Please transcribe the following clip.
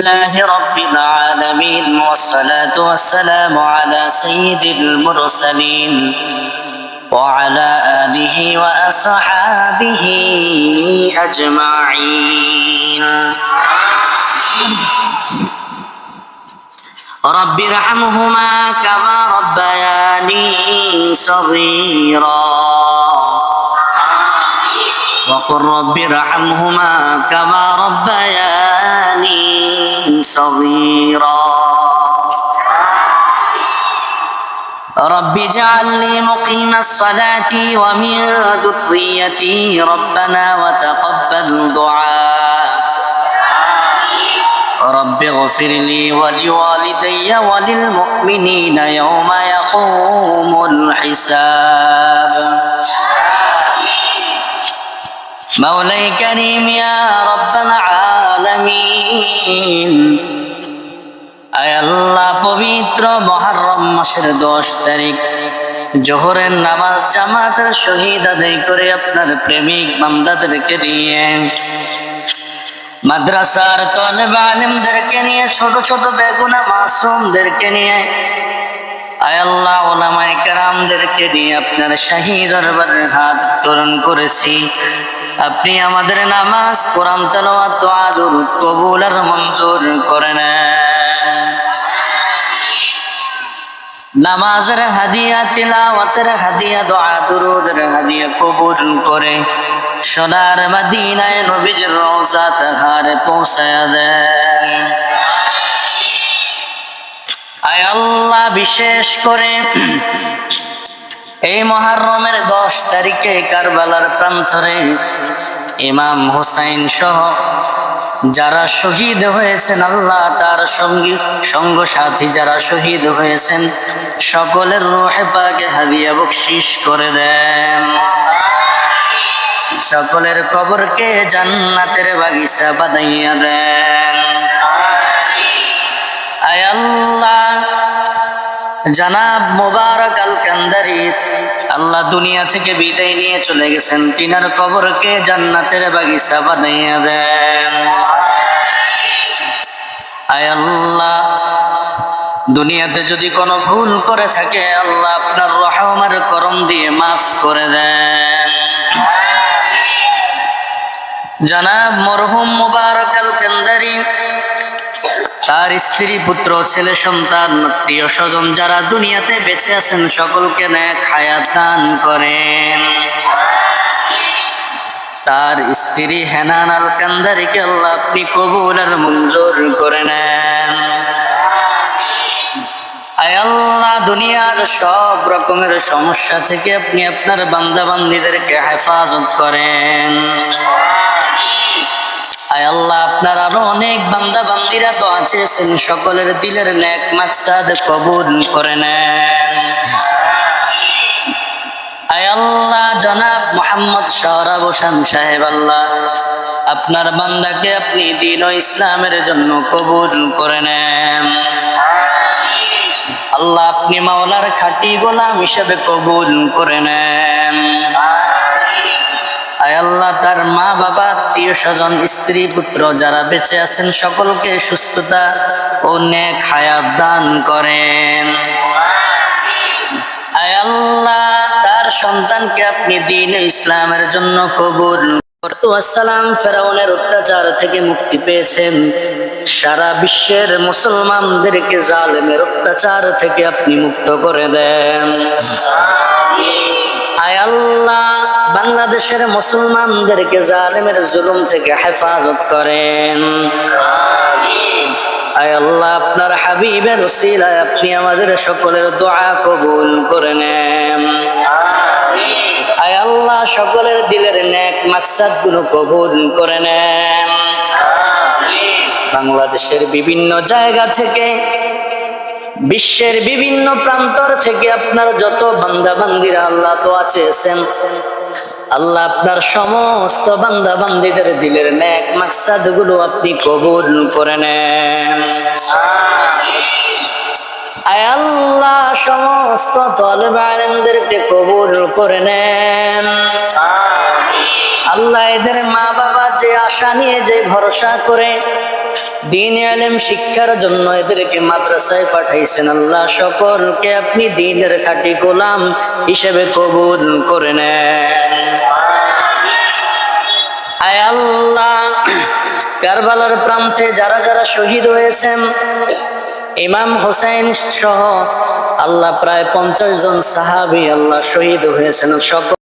لله رب العالمين والصلاة والسلام على سيد المرسلين وعلى آله وأصحابه أجمعين. رب ارحمهما كما ربياني صغيرا. وقل رب ارحمهما كما ربياني صغيرا. رب اجعلني مقيم الصلاة ومن ذريتي ربنا وتقبل دعاء. رب اغفر لي ولوالدي وللمؤمنين يوم يقوم الحساب. مولاي كريم يا رب العالمين. আয় আল্লাহ পবিত্র মহরম মাসের দশ তারিখ। জোহরের নামাজ জামাতের শহীদ আদায় করে আপনার প্রেমিক বান্দাদেরকে নিয়ে। মাদ্রাসার তলেব আলিমদেরকে নিয়ে, ছোট ছোট বেগুনা মাসুমদেরকে নিয়ে। আয় আল্লাহ ওলামায় কারামদেরকে নিয়ে আপনার শাহী দরবারের হাত উত্তোলন করেছি। আপনি আমাদের নামাজ, কোরআন তালাওয়াত, দোয়া দরুদ কবুল আর মঞ্জুর করে নেন। নামাজের হাদিয়া, তিলাওয়াতের হাদিয়া, দোয়া দুরুদের হাদিয়া কবুল করে সোনার মদিনায় নবীজির রওজা তাহারে পৌঁছায় দেন। আয় আল্লাহ, বিশেষ করে এই মহারমের দশ তারিখে কারবালার প্রান্তরে ইমাম হুসাইন সহ যারা শহীদ হয়েছেন, আল্লাহ তার সঙ্গী, সঙ্গ সাথী যারা শহীদ হয়েছেন, সকলের রোহে পাকে হাদিয়া বকশিস করে দেন। সকলের কবরকে জান্নাতের বাগিচা বানাইয়া দেন। আয় আল্লাহ, জানাব মোবারক আল কান্দারি আল্লাহ দুনিয়া থেকে বিদায় নিয়ে চলে গেছেন। তিনার কবরকে জান্নাতের বাগিচা বানাইয়া দেন। আয় আল্লাহ, দুনিয়াতে যদি কোনো ভুল করে থাকে, আল্লাহ আপনার রহমার করম দিয়ে মাফ করে দেন। জানাব মরহুম মুবারক আল কান্দারি তার স্ত্রী, পুত্র, ছেলে, সন্তান, আত্মীয় স্বজন যারা দুনিয়াতে বেঁচে আছেন, সকলকে হায়াত দান করেন। তার স্ত্রী হেনান আল কান্দারিকে আল্লাহ আপনি কবুল আর মঞ্জুর করে নেন। আল্লাহ, দুনিয়ার সব রকমের সমস্যা থেকে আপনি আপনার বান্দা বান্দিদেরকে হেফাজত করেন। আয় আল্লাহ আপনার আরও অনেক বান্দা বান্দিরা তো আছেন, সকলের দিলের ন্যাক মাকসাদ কবুল করে নেন। আল্লাহ জনাব মোহাম্মদ শহরাব হোসেন সাহেব আল্লাহ, আপনার বান্দাকে আপনি দিন ও ইসলামের জন্য কবুল করে নেন। আল্লাহ, আপনি মাওলার খাটি গোলাম হিসেবে কবুল করে নেন। আয় আল্লাহ, তার মা বাবা আত্মীয় স্বজন, স্ত্রী, পুত্র যারা বেঁচে আছেন সকলকে সুস্থতা ও নেক হায়াত দান করেন। আল্লাহ, তার সন্তানকে আপনি দিন ইসলামের জন্য কবুল আসসালাম, ফেরাউনের অত্যাচার থেকে মুক্তি পেয়েছেন। সারা বিশ্বের মুসলমানদেরকে জালেমের অত্যাচার থেকে আপনি মুক্ত করে দেন। আয় আল্লাহ বাংলাদেশের মুসলমানদেরকে জালেমের জুলুম থেকে হেফাজত করেন। আল্লাহ আপনার হাবিবের ওসিলায় আপনি আমাদের সকলের দোয়া কবুল করে নেন। আয় আল্লাহ সকলের দিলের নেক মাকসাদগুলো কবুল করে নেন। বাংলাদেশের বিভিন্ন জায়গা থেকে বিশ্বের বিভিন্ন প্রান্তর থেকে আপনার যত বান্দা বান্দিরা আল্লাহ তো আছেন আল্লাহ আপনার সমস্ত বান্দা বান্দিদের দিলের ন্যাক মাকসাদগুলো আপনি কবুল করে নেন। আল্লাহ, সমস্ত তলব আলেমদেরকে কবুল করে নেন। আল্লাহ এদের মা বাবা যে আশা নিয়ে, যে ভরসা করে দিন আলেম শিক্ষার জন্য এদেরকে মাদ্রাসায় পাঠাইছেন। আল্লাহ সকলকে আপনি দিনের খাঁটি গোলাম হিসেবে কবুল করে নেন। আয় আল্লাহ, কারবালার প্রান্তে যারা যারা শহীদ হয়েছেন, ইমাম হোসেন সহ আল্লাহ প্রায় পঞ্চাশ জন সাহাবি আল্লাহ শহীদ হয়েছেন। সকল